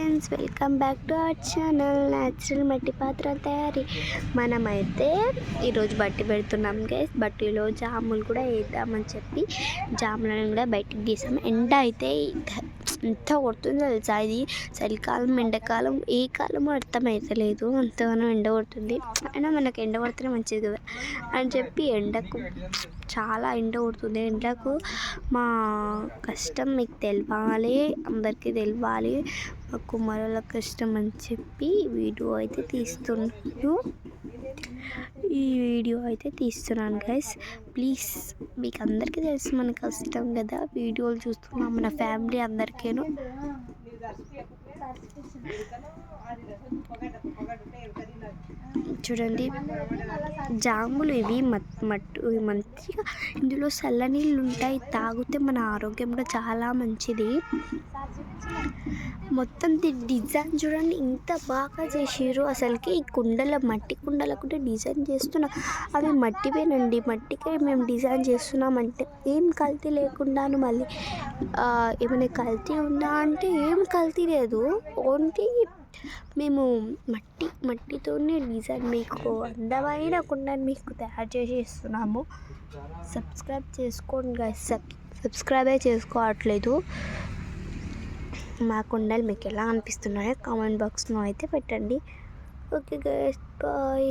Friends welcome back to our channel natural మట్టి పాత్ర తయారీ మనమైతే ఈరోజు బట్టి పెడుతున్నాం గైస్ బట్టిలో జాములు కూడా వేద్దామని చెప్పి జాములను కూడా బయటికి గీసాం. ఎండ అయితే ఎంత కొడుతుంది తెలుసా ఇది? చలికాలం ఎండాకాలం ఏ కాలం అర్థమవుతలేదు అంతగానో ఎండ కొడుతుంది. అయినా మనకు ఎండ కొడితేనే మంచిది కదా. అని చెప్పి ఎండకు చాలా ఎండ కొడుతుంది. ఎండకు మా కష్టం మీకు తెలవాలి. అందరికీ తెలవాలి. మా కుమారుల కష్టం అని చెప్పి వీడియో అయితే తీస్తున్నాను ఈ వీడియో అయితే తీస్తున్నాను గైస్ ప్లీజ్ మీకు అందరికీ తెలుసు మన కష్టం కదా. వీడియోలు చూస్తున్నాం మన ఫ్యామిలీ అందరికీను. చూడండి. జాములు ఇవి మట్టు మంచిగా ఇందులో చల్ల నీళ్ళు ఉంటాయి తాగితే మన ఆరోగ్యం కూడా చాలా మంచిది. మొత్తం డిజైన్ చూడండి. ఇంత బాగా చేసిర్రు. అసలుకి ఈ కుండల మట్టి కుండల కూడా డిజైన్ చేస్తున్నాం. అవి మట్టివేనండి. మట్టికే మేము డిజైన్ చేస్తున్నామంటే ఏం కల్తీ లేకుండాను మళ్ళీ ఏమైనా కల్తీ ఉందా అంటే ఏం కల్తీ లేదు. ఓన్లీ మేము మట్టి మట్టితోనే డిజైన్ మీకు అందమైన కుండని మీకు తయారు చేసి ఇస్తున్నాము సబ్స్క్రైబ్ చేసుకోండి guys. సబ్ సబ్స్క్రైబే చేసుకోవట్లేదు. మా కుండలు మీకు ఎలా అనిపిస్తున్నాయో కామెంట్ బాక్స్లో అయితే పెట్టండి. Okay guys bye